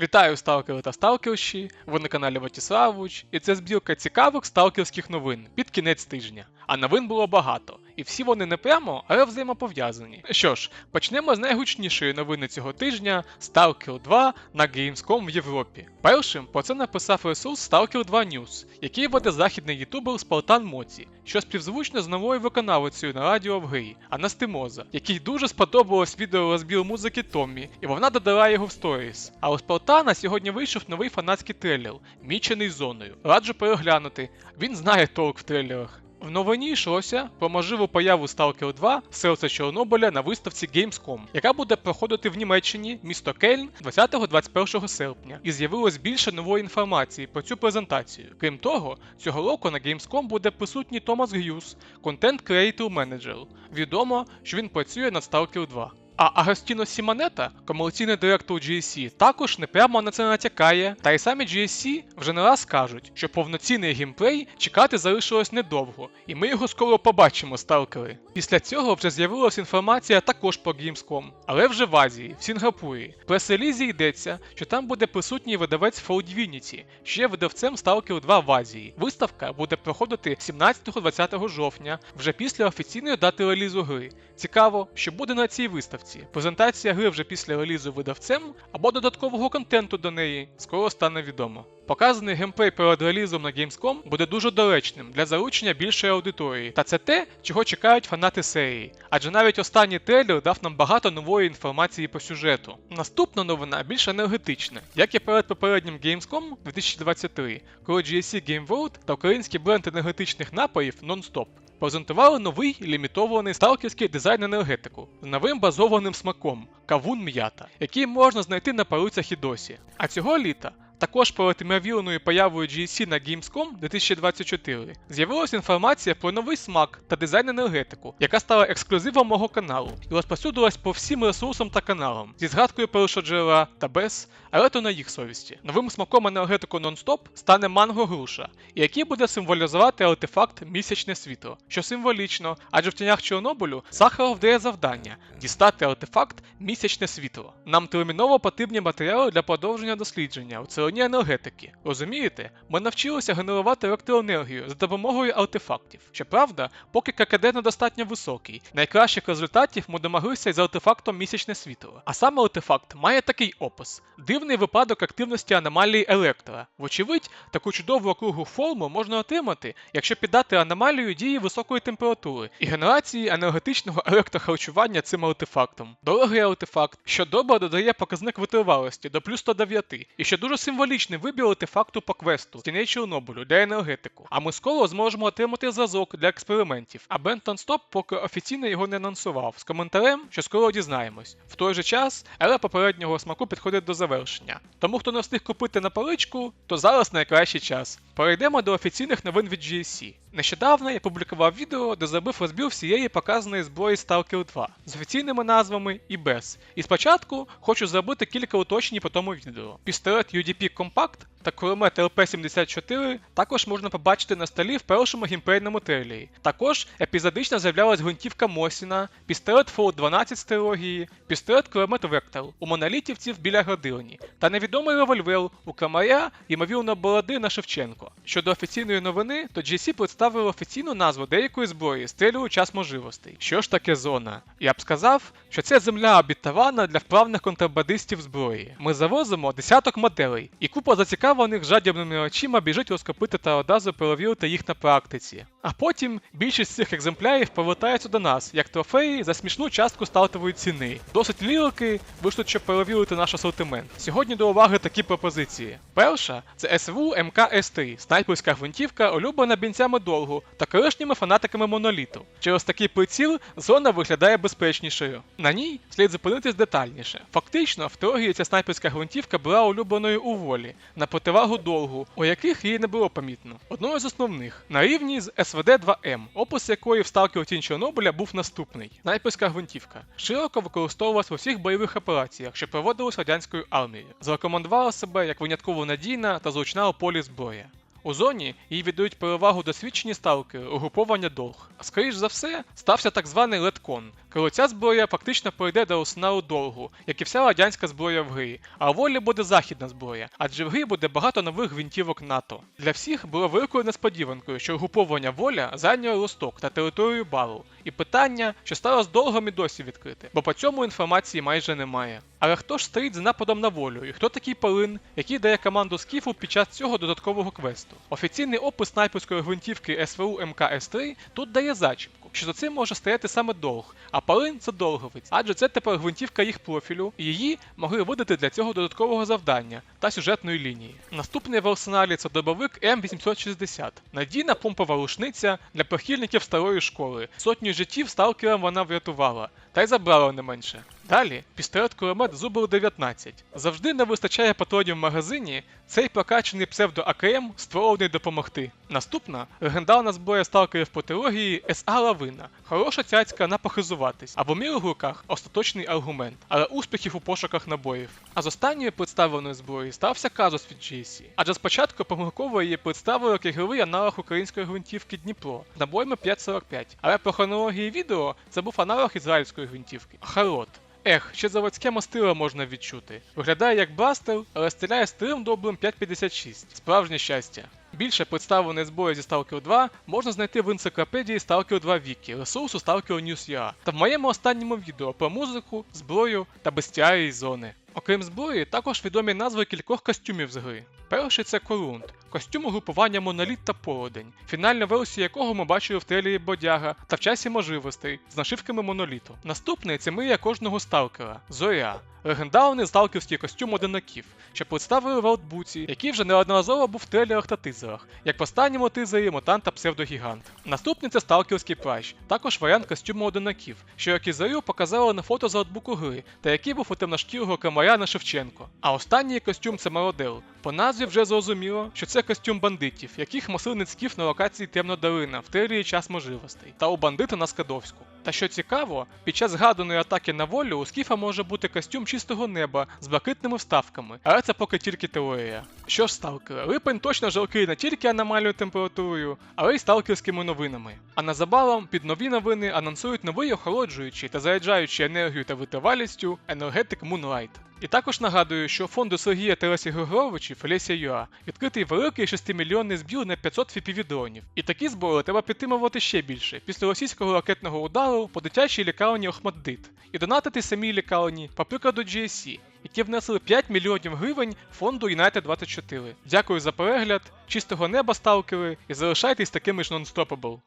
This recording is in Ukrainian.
Вітаю сталкери та сталкерші, ви на каналі Ватіславович, і це збірка цікавих сталкерських новин під кінець тижня. А новин було багато, і всі вони не прямо, але взаємопов'язані. Що ж, почнемо з найгучнішої новини цього тижня Stalker 2 на Gamescom в Європі. Першим про це написав ресурс Stalker 2 News, який веде західний ютубер Спартан Моці, що співзвучно з новою виконавицею на радіо в грі, Анастемоза, якій дуже сподобалось відео розбір музики Томмі, і вона додала його в сторіс. А у Спартана сьогодні вийшов новий фанатський трейлер, мічений зоною. Раджу переглянути. Він знає толк в трейлерах. В новині йшлося про можливу появу Stalker 2 серце Чорнобиля на виставці Gamescom, яка буде проходити в Німеччині, місто Кельн 20-21 серпня, і з'явилось більше нової інформації про цю презентацію. Крім того, цього року на Gamescom буде присутній Томас Г'юз, контент Creator Manager. Відомо, що він працює над Stalker 2. А Агастіно Сімонета, комерційний директор GSC, також непрямо на це натякає, та й самі GSC вже не раз кажуть, що повноцінний геймплей чекати залишилось недовго, і ми його скоро побачимо, сталкери. Після цього вже з'явилася інформація також про Gamescom, але вже в Азії, в Сінгапурі. В прес-релізі йдеться, що там буде присутній видавець Fall Divinity, що видавцем Stalker 2 в Азії. Виставка буде проходити 17-20 жовтня, вже після офіційної дати релізу гри. Цікаво, що буде на цій виставці. Презентація гри вже після релізу видавцем або додаткового контенту до неї скоро стане відомо. Показаний геймплей перед релізом на Gamescom буде дуже доречним для залучення більшої аудиторії, та це те, чого чекають фанати серії. Адже навіть останній трейлер дав нам багато нової інформації по сюжету. Наступна новина більш енергетична, як і перед попереднім Gamescom 2023, коли GSC Game World та український бренд енергетичних напоїв Non-Stop презентували новий лімітований сталкерський дизайн енергетику з новим базованим смаком кавун м'ята, який можна знайти на полицях і досі. А цього літа. Також перед імовірною появою GSC на Gamescom 2024 з'явилася інформація про новий смак та дизайн енергетику, яка стала ексклюзивом мого каналу і розповсюдилась по всім ресурсам та каналам зі згадкою першоджерела та без, але то на їх совісті. Новим смаком енергетику Non-Stop стане манго груша, який буде символізувати артефакт місячне світло, що символічно, адже в тінях Чорнобилю Сахаров дає завдання дістати артефакт місячне світло. Нам терміново потрібні матеріали для продовження дослідження у цілині енергетики. Розумієте, ми навчилися генерувати електроенергію за допомогою артефактів. Щоправда, поки ККД недостатньо високий, найкращих результатів ми домоглися із артефактом місячне світло. А саме артефакт має такий опис: дивний випадок активності аномалії електра. Вочевидь, таку чудову округу форму можна отримати, якщо піддати аномалію дії високої температури і генерації енергетичного електрохарчування цим артефактом. Дорогий артефакт, що добре додає показник витривалості до плюс 109, і що дуже символічний вибір артефакту по квесту тіней Чорнобилю для енергетику. А ми скоро зможемо отримати зразок для експериментів. А Бентон Стоп поки офіційно його не анонсував з коментарем, що скоро дізнаємось. В той же час ера попереднього смаку підходить до завершення. Тому хто не встиг купити на паличку, то зараз найкращий час. Перейдемо до офіційних новин від GSC. Нещодавно я публікував відео, де забив розбір всієї показаної зброї Stalker 2 з офіційними назвами і без. І спочатку хочу зробити кілька уточнень по тому відео. Пістолет UDP Compact та кулемет ЛП-74 також можна побачити на столі в першому геймплейному трейлері. Також епізодично з'являлась гвинтівка Мосіна, пістолет Фолд 12 з трилогії, пістолет кулемет Вектор у монолітівців біля градилні, та невідомий револьвер у Крамаря, ймовірно, бороди на Шевченко. Щодо офіційної новини, то GC представили офіційну назву деякої зброї стрілю час можливостей. Що ж таке зона? Я б сказав, що це земля обітована для вправних контрабандистів зброї. Ми завозимо десяток моделей, і купа зацікавлених жадібними очима біжить розкопити та одразу перевірити їх на практиці. А потім більшість цих екземплярів повертаються до нас як трофеї за смішну частку стартової ціни. Досить лірики вийшло, щоб перевірити наш асортимент. Сьогодні до уваги такі пропозиції. Перша це СВУ МК С3, снайперська гвинтівка, улюблена бінцями довгу та колишніми фанатиками моноліту. Через такий приціл зона виглядає безпечнішою. На ній слід зупинитись детальніше. Фактично, в теорії ця снайперська гвинтівка була улюбленою у волі, на противагу довгу, у яких її не було помітно. Одною з основних на рівні з СВД-2М, опис якої в Stalker Тінь Чорнобиля був наступний. Снайперська гвинтівка широко використовувалась в усіх бойових операціях, що проводились радянською армією. Зарекомендувала себе як винятково надійна та зручна у полі зброя. У зоні їй віддають перевагу досвідчені сталкери, угруповання долг. Скоріш за все, стався так званий леткон, коли ця зброя фактично перейде до арсеналу долгу, як і вся радянська зброя в грі, а волі буде західна зброя, адже в грі буде багато нових гвинтівок НАТО. Для всіх було великою несподіванкою, що угруповання воля зайняло Росток та територію Бару, і питання, що стало з долгом і досі відкрите, бо по цьому інформації майже немає. Але хто ж стоїть за нападом на волю, і хто такий Палин, який дає команду Скіфу під час цього додаткового квесту? Офіційний опис снайперської гвинтівки СВУ МКС-3 тут дає зачіпку, що за цим може стояти саме долг, а Палин це долговець, адже це тепер гвинтівка їх профілю, і її могли видати для цього додаткового завдання та сюжетної лінії. Наступний в арсеналі це добовик М860, надійна помпова рушниця для прихильників старої школи. Сотню життів сталкерам вона врятувала, та й забрала не менше. Далі пістолет кулемет Зубр 19. Завжди не вистачає патронів в магазині. Цей прокачаний псевдо АКМ створений допомогти. Наступна легендарна зброя сталкерів по трилогії СА Лавина. Хороша цяцька на похизуватись, а в умілих руках остаточний аргумент, але успіхів у пошуках набоїв. А з останньої представленої зброї стався казус від GSC. Адже спочатку помилково її представили як ігровий аналог української гвинтівки Дніпро з набоями 5.45. Але по хронології відео це був аналог ізраїльської гвинтівки Харот. Ех, ще заводське мастило можна відчути. Виглядає як бластер, але стріляє старим добрим 5.56. Справжнє щастя. Більше представленої зброї зі Stalker 2 можна знайти в енциклопедії Stalker 2 Wiki, ресурсу Stalker News.ua та в моєму останньому відео про музику, зброю та бестіарії зони. Окрім зброї, також відомі назви кількох костюмів з гри. Перший це Корунд, костюм угрупування Моноліт та Полудень, фінальна версія якого ми бачили в трейлері Бодяга та в часі можливостей з нашивками моноліту. Наступний це мрія кожного сталкера Зоря, легендарний сталкерський костюм одинаків, що представили в аутбуці, який вже неодноразово був в трейлерах та тизерах, як в останньому тизері Мутант та Псевдогігант. Наступний це сталкерський плащ, також варіант костюму одинаків, що як і зорю показали на фото з аутбуку гри, та який був у темношкірого Камаряна Шевченко. А останній костюм це Мародел. По назві вже зрозуміло, що це костюм бандитів, яких мисливницьків на локації Темна Долина в трейлері час можливостей, та у бандита на Скадовську. Та що цікаво, під час згаданої атаки на волю у Скіфа може бути костюм чистого неба з блакитними вставками, але це поки тільки теорія. Що ж, сталкери, липень точно жалкий не тільки аномальною температурою, але й сталкерськими новинами. А незабаром під нові новини анонсують новий охолоджуючий та заряджаючий енергію та витривалістю енергетик Moonlight. І також нагадую, що фонду Сергія Тарасі Григоровичів Юа відкритий великий 6-мільйонний збір на 500 фіпівідронів. І такі збори треба підтримувати ще більше після російського ракетного удару по дитячій лікарні Охмаддит і донатити самій лікарні, по прикладу GSC, які внесли 5 мільйонів гривень фонду United 24. Дякую за перегляд, чистого неба сталкери і залишайтесь такими ж нонстопабл.